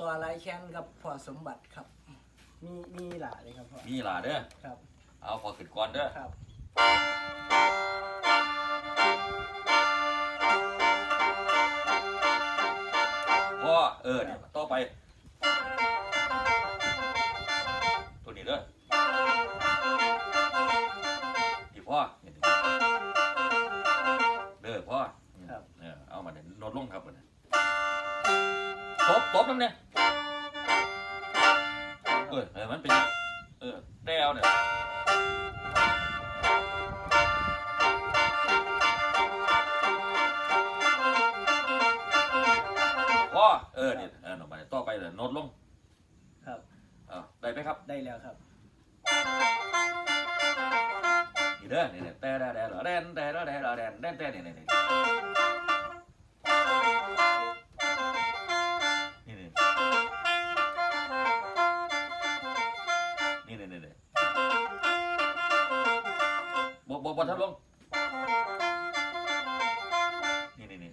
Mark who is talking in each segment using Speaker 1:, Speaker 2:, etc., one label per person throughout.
Speaker 1: ตัวไรแค้นกับพ่อสมบัติครับ มีมีหลาเลยครับพ่อ
Speaker 2: มีหลาเด้อ
Speaker 1: ครับ
Speaker 2: เอาพอขึ้นก่อนเด้อ
Speaker 1: ครับ
Speaker 2: พ่อเออเนี่ยต่อไป ตัวนี้เด้อที่พ่อเนี่ยเด้อพ่อ
Speaker 1: ครับ
Speaker 2: เออเอามาเนี่ยลดลงครับเนี่ย ตบตบน้ำเนี่ยเออเออมันเป็นเออแต้วเนี่ยพ่อเออเนี่ยเออหน่อไปต่อไปเลยลดลง
Speaker 1: ครับ
Speaker 2: เอาได้ไหมครับ
Speaker 1: ได้แล้วครับ
Speaker 2: นี่เด้อนี่เนี่ยแต่แต่แต่แดนแต่แต่แต่แดนแดนแต่นี่นี่ บ่บ่ทับลงนี่นี่นี่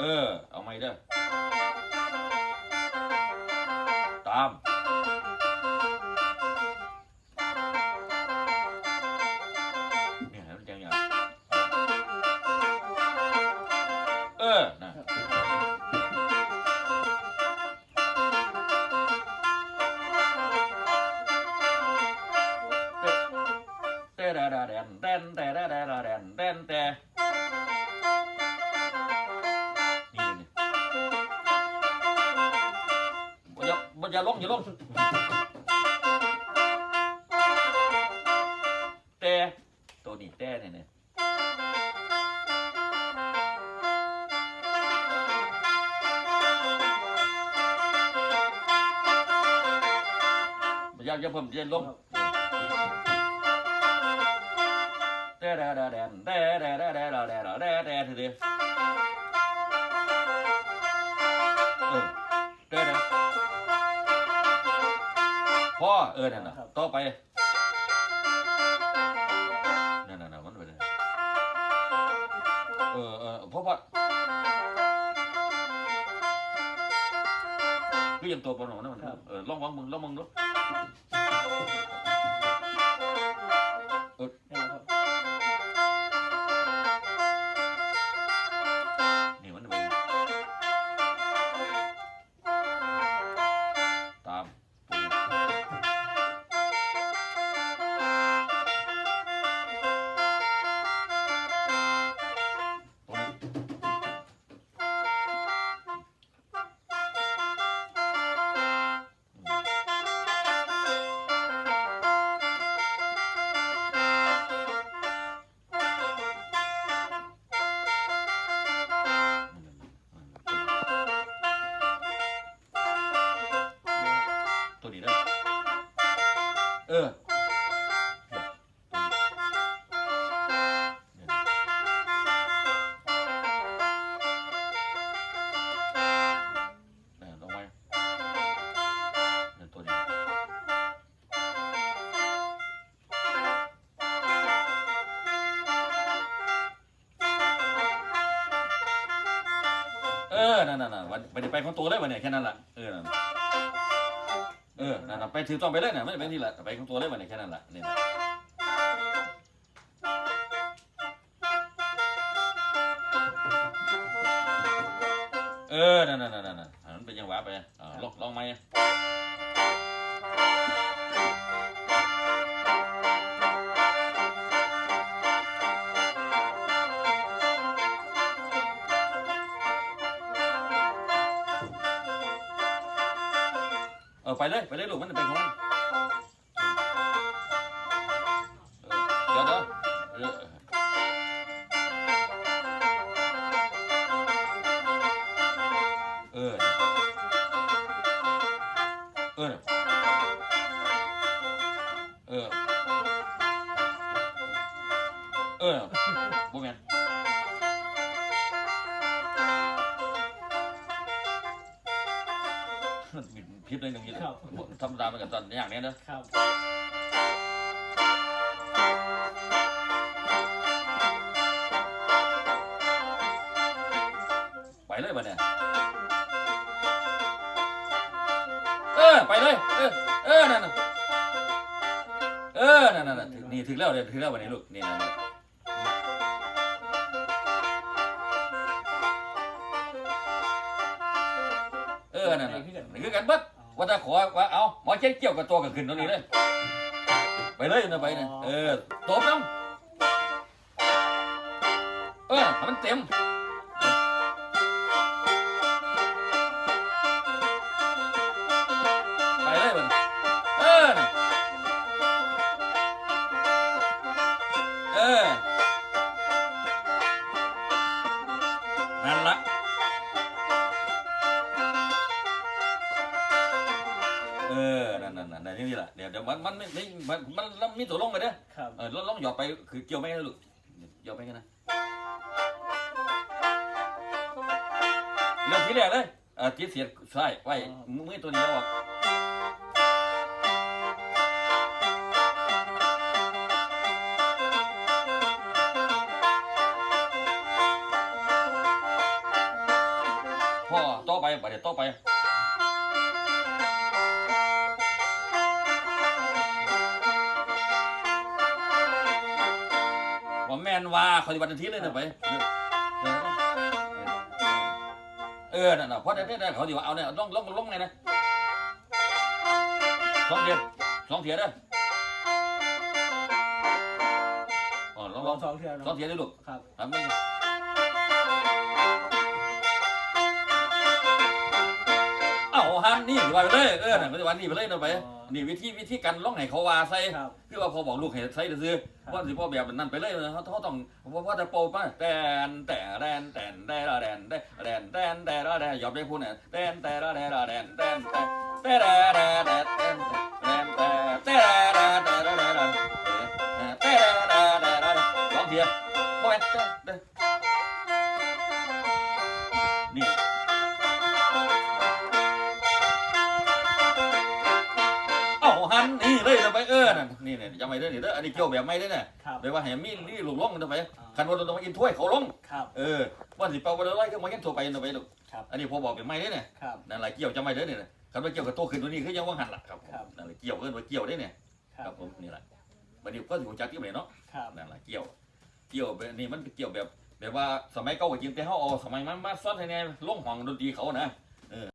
Speaker 2: เออเอาไม่ได้ ஆம் อย่าบ่อย่าลงอย่าลงแต่ตัวนี้แต่เนี่ยเนี่ยบ่อยาอย่าเพิ่มอย่าลงเด้อเด้อเด้อเด้อเด้อเด้อเด้อเเออนั่นน่ะต่อไปนั่นน่ะนั่นมันไปเลยเออเออพ่อพ่อก็ยังตัวปนหนนะมันเออลองวางมึงลองมึงดู
Speaker 1: ได้
Speaker 2: ออนั่นน่ะวันไปไปของตัวเลยวันเนี่ยแค่นั้นละเออนั่นเออนั่นไปถือต้องไปเลยน่ะไม่ได้ไปที่ละไปของตัวเลยวันเนี่ยแค่นั้นละนี่เออนั่นนั่นนั่นนั่นมันเป็นยังหวะไปลองลองไหม เออไปเลยไปเลยลูกมันเป็นของมันเดี๋ยวเดี๋ยวเออเออเออเออบ่แม่นมีพิษ เลยหนึ่งทีเลยธรรมดามันกับตอนอย่างนี้นะครับ ไปเลยบ่เนี่ยเออไปเลย เออเออนั่นน่ะเออนั่นน่ะถึงนี่ถึงแล้วเดี๋ยวถึงแล้ววันนี้ลูกนี่นะนี่เออนั่นน่ะนี่คือกันเบิด ว่าถ้าขอว่าเอาหมอเช็ดเกี่ยวกับตัวกับขึ้นตรงนี้เลย ไปเลยนะไปนะเออตบน้ำเออให้มันเต็ม เออ นั่นนั่นนั่นนี่แหละเดี๋ยวเดี๋ยวมันมันไม่ไม่มันมันมันมีตัวลงไปเด้อ
Speaker 1: ครับ
Speaker 2: เออลองลองหยอดไปคือเกี่ยวไม่กันนะลูกหยอดไปกันนะเริ่มที่แรกเลยเออจีเสียดใช่ไว้มือตัวนี้ออกพ่อต่อไปประเดี๋ยวต่อไป แม่นว่าเขาจะวันอาทิตย์เลยนะไปเออนั่นน่ะเพราะได้ได้เขาดีว่าเอาเนี่ยลงลงลงไงนะสองเทียสองเทียเด้ออ๋อลองล
Speaker 1: ล
Speaker 2: อ
Speaker 1: องงสองเทือน
Speaker 2: สองเทียได้ลูก
Speaker 1: ครับ
Speaker 2: ทำมึงเอาฮันนี่ไปเลยเออนั่นปัจจุบันนี่ไปเลยนะไป นี่วิธีวิธีการล่องให้เขาว่าใส่
Speaker 1: ครับ
Speaker 2: คือว่าพอบอกลูกให้ใส่ซื้อ
Speaker 1: ครับ
Speaker 2: ว่าสิพ่อแบบนั้นไปเลยนะเขาเขาต้องว่าว่าจะโปรมาแตนแต่แดนแตนแดนแดนแดนแดนแดนแดนแดนยอมได้พูดเนี่ยแตนแต่แดนแดนแดนแดนแต่แต่แดนแดนแดนแดนแดนแต่แต่แดนแดนแดนแดนแดนแต่แดนแดนแดนแดนสองเทียบโอ้ยนี่ ออนั่นนี่เนี่ยจำไม่ได้นี่เด้ออันนี้เกี่ยวแบบไม่ได้เนี่ย
Speaker 1: ครับ
Speaker 2: แปลว่าให้มีนี่ลูกล่องนะไปคันว่าต้องมากินถ้วยเขาล่อง
Speaker 1: ครับ
Speaker 2: เออว่าสิเป่าไปเลยก็มากินทั่วไปนะไปลูก
Speaker 1: ครับ
Speaker 2: อันนี้พอบอกเป็นไม่ได้เนี่ย
Speaker 1: ครับ
Speaker 2: นั่นแหละเกี่ยวจำไม่ได้เนี่ยคันว่าเกี่ยวกับตัวขึ้นตัวนี้คือยังว่าหันหลักครับ
Speaker 1: ครับ
Speaker 2: นั่นแหละเกี่ยวกันว่าเกี่ยวได้เนี่ย
Speaker 1: ครั
Speaker 2: ครับบผมนี่แหละวันนี้ก็ถึงจักที่ไหนเนาะ
Speaker 1: ครับ
Speaker 2: นั่นแหละเกี่ยว เกี่ยวแบบนี้มันเกี่ยวแบบ แบบว่าสมัยเก่าก็จริงแต่เขาเอาสมัยมันมาซ้อนให้แน่ล่องห้องดนตรีเขานะ